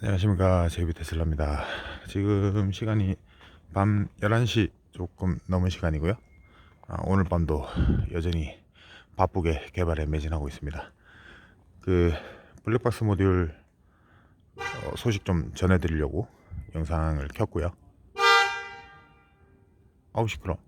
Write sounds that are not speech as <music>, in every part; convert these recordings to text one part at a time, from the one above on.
안녕하십니까. 제이비 테슬라입니다. 지금 시간이 밤 11시 조금 넘은 시간이고요. 아, 오늘 밤도 여전히 바쁘게 개발에 매진하고 있습니다. 그 블랙박스 모듈 어, 소식 좀 전해드리려고 영상을 켰고요. 아우 시끄러.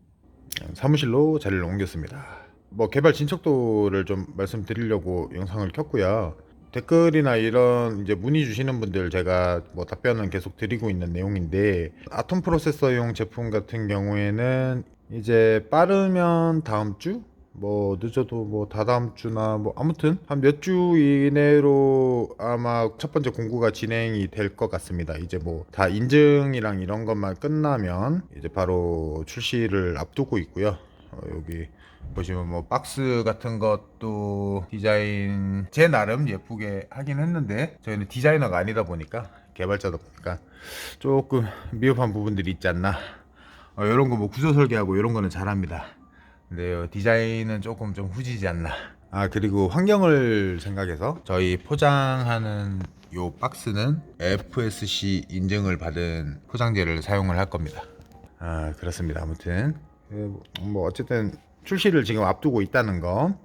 사무실로 자리를 옮겼습니다. 뭐 개발 진척도를 좀 말씀드리려고 영상을 켰고요 댓글이나 이런 이제 문의 주시는 분들 제가 뭐 답변은 계속 드리고 있는 내용인데 아톰 프로세서용 제품 같은 경우에는 이제 빠르면 다음 주 뭐 늦어도 뭐 다다음 주나 뭐 아무튼 한 몇 주 이내로 아마 첫 번째 공구가 진행이 될 것 같습니다. 이제 뭐 다 인증이랑 이런 것만 끝나면 이제 바로 출시를 앞두고 있고요. 어, 여기 보시면 뭐 박스 같은 것도 디자인 제 나름 예쁘게 하긴 했는데 저희는 디자이너가 아니다 보니까 개발자다 보니까 조금 미흡한 부분들이 있지 않나. 어, 이런 거 뭐 구조 설계하고 이런 거는 잘합니다. 근데 어, 디자인은 조금 좀 후지지 않나. 아 그리고 환경을 생각해서 저희 포장하는 요 박스는 FSC 인증을 받은 포장재를 사용을 할 겁니다. 아 그렇습니다. 아무튼. 예, 뭐 어쨌든 출시를 지금 앞두고 있다는 거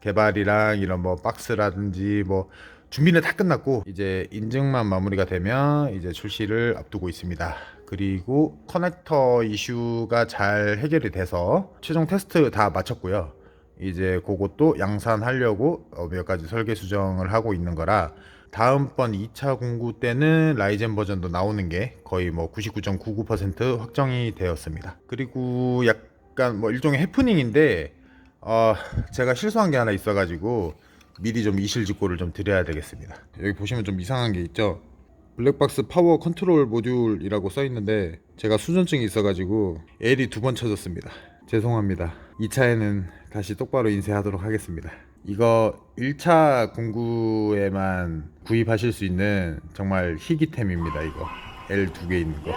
개발이랑 이런 뭐 박스라든지 뭐 준비는 다 끝났고 이제 인증만 마무리가 되면 이제 출시를 앞두고 있습니다. 그리고 커넥터 이슈가 잘 해결이 돼서 최종 테스트 다 마쳤고요. 이제 그것도 양산하려고 어, 몇 가지 설계 수정을 하고 있는 거라 다음번 2차 공구 때는 라이젠 버전도 나오는 게 거의 뭐 99.99% 확정이 되었습니다. 그리고 약간 뭐 일종의 해프닝인데 어, 제가 실수한 게 하나 있어가지고 미리 좀 이실직고를 좀 드려야 되겠습니다. 여기 보시면 좀 이상한 게 있죠. 블랙박스 파워 컨트롤 모듈이라고 써 있는데 제가 수전증이 있어가지고 L이 두 번 쳐졌습니다. 죄송합니다. 2차에는 다시 똑바로 인쇄하도록 하겠습니다. 이거 1차 공구에만 구입하실 수 있는 정말 희귀템입니다. 이거 L 두 개 있는 거.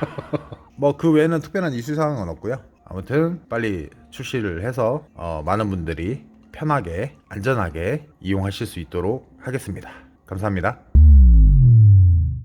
<laughs> 뭐 그 외에는 특별한 이슈 사항은 없고요. 아무튼 빨리 출시를 해서 어, 많은 분들이 편하게 안전하게 이용하실 수 있도록 하겠습니다. 감사합니다.